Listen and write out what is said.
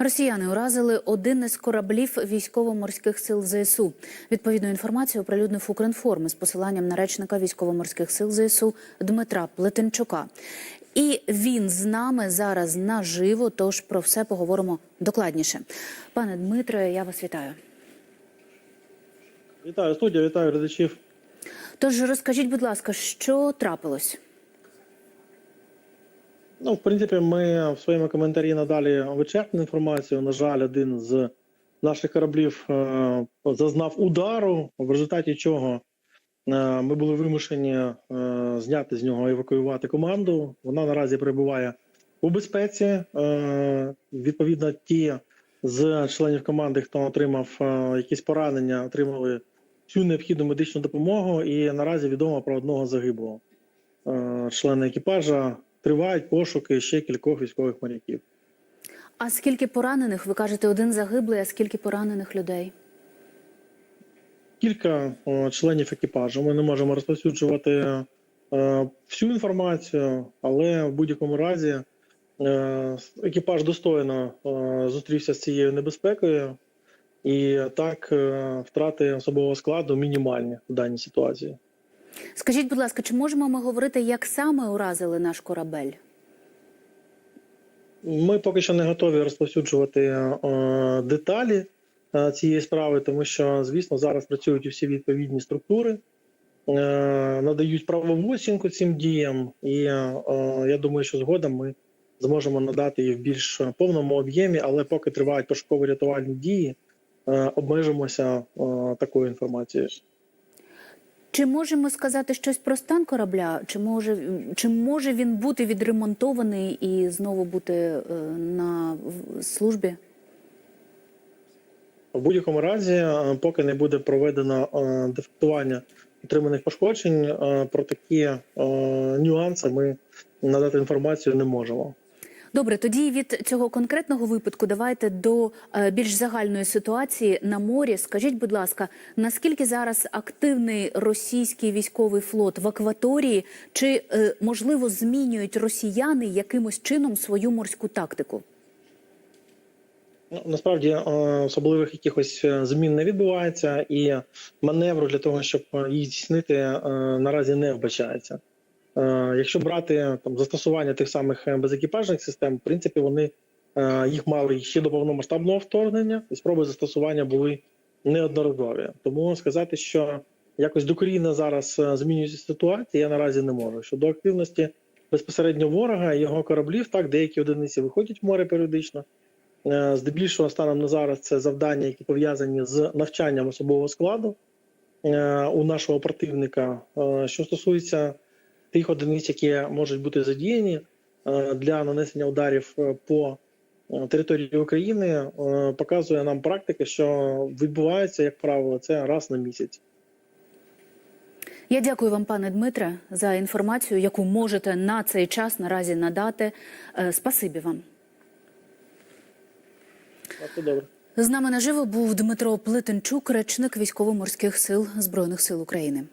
Росіяни уразили один із кораблів військово-морських сил ЗСУ. Відповідну інформацію оприлюднив Укрінформ з посиланням на речника військово-морських сил ЗСУ Дмитра Плетенчука. І він з нами зараз наживо. Тож про все поговоримо докладніше. Пане Дмитре, я вас вітаю. Вітаю студія, вітаю глядачів. Тож розкажіть, будь ласка, що трапилось? Ну, в принципі, ми в своєму коментарі надалі вичерпну інформацію. На жаль, один з наших кораблів е, зазнав удару, в результаті чого е, ми були вимушені е, зняти з нього евакуювати команду. Вона наразі перебуває у безпеці. Е, відповідно, ті з членів команди, хто отримав е, якісь поранення, отримали всю необхідну медичну допомогу. І наразі відомо про одного загиблого е, члена екіпажа. Тривають пошуки ще кількох військових моряків. А скільки поранених? Ви кажете, один загиблий, а скільки поранених людей? Кілька о, членів екіпажу. Ми не можемо розповсюджувати е, всю інформацію, але в будь-якому разі е, екіпаж достойно е, зустрівся з цією небезпекою, і так е, втрати особового складу мінімальні в даній ситуації. Скажіть, будь ласка, чи можемо ми говорити, як саме уразили наш корабель? Ми поки що не готові розповсюджувати е, деталі е, цієї справи, тому що, звісно, зараз працюють усі відповідні структури, е, надають правову оцінку цим діям, і е, я думаю, що згодом ми зможемо надати їх в більш повному об'ємі, але поки тривають пошуково-рятувальні дії, е, обмежимося е, такою інформацією. Чи можемо сказати щось про стан корабля? Чи може, чи може він бути відремонтований і знову бути е, на службі? В будь-якому разі, е, поки не буде проведено е, дефектування отриманих пошкоджень, про такі нюанси ми надати інформацію не можемо. Добре, тоді від цього конкретного випадку давайте до е, більш загальної ситуації на морі. Скажіть, будь ласка, наскільки зараз активний російський військовий флот в акваторії, чи е, можливо змінюють росіяни якимось чином свою морську тактику? Ну, насправді е, особливих якихось змін не відбувається, і маневру для того, щоб їх здійснити, наразі не вбачається. Е, Якщо брати там застосування тих самих е, безекіпажних систем, в принципі, вони е, їх мали ще до повномасштабного вторгнення, і спроби застосування були неодноразові. Тому сказати, що якось докорінно зараз змінюється ситуація, я наразі не можу. Щодо активності безпосередньо ворога його кораблів, так деякі одиниці виходять в море періодично. Здебільшого станом на зараз це завдання, які пов'язані з навчанням особового складу у нашого противника. Що стосується тих одиниць, які можуть бути задіяні е, для нанесення ударів е, по е, території України, показує нам практика, що відбувається, як правило, це раз на місяць. Я дякую вам, пане Дмитре, за інформацію, яку можете на цей час наразі надати. Спасибі вам. Добре. З нами наживо був Дмитро Плетенчук, речник військово-морських сил Збройних сил України.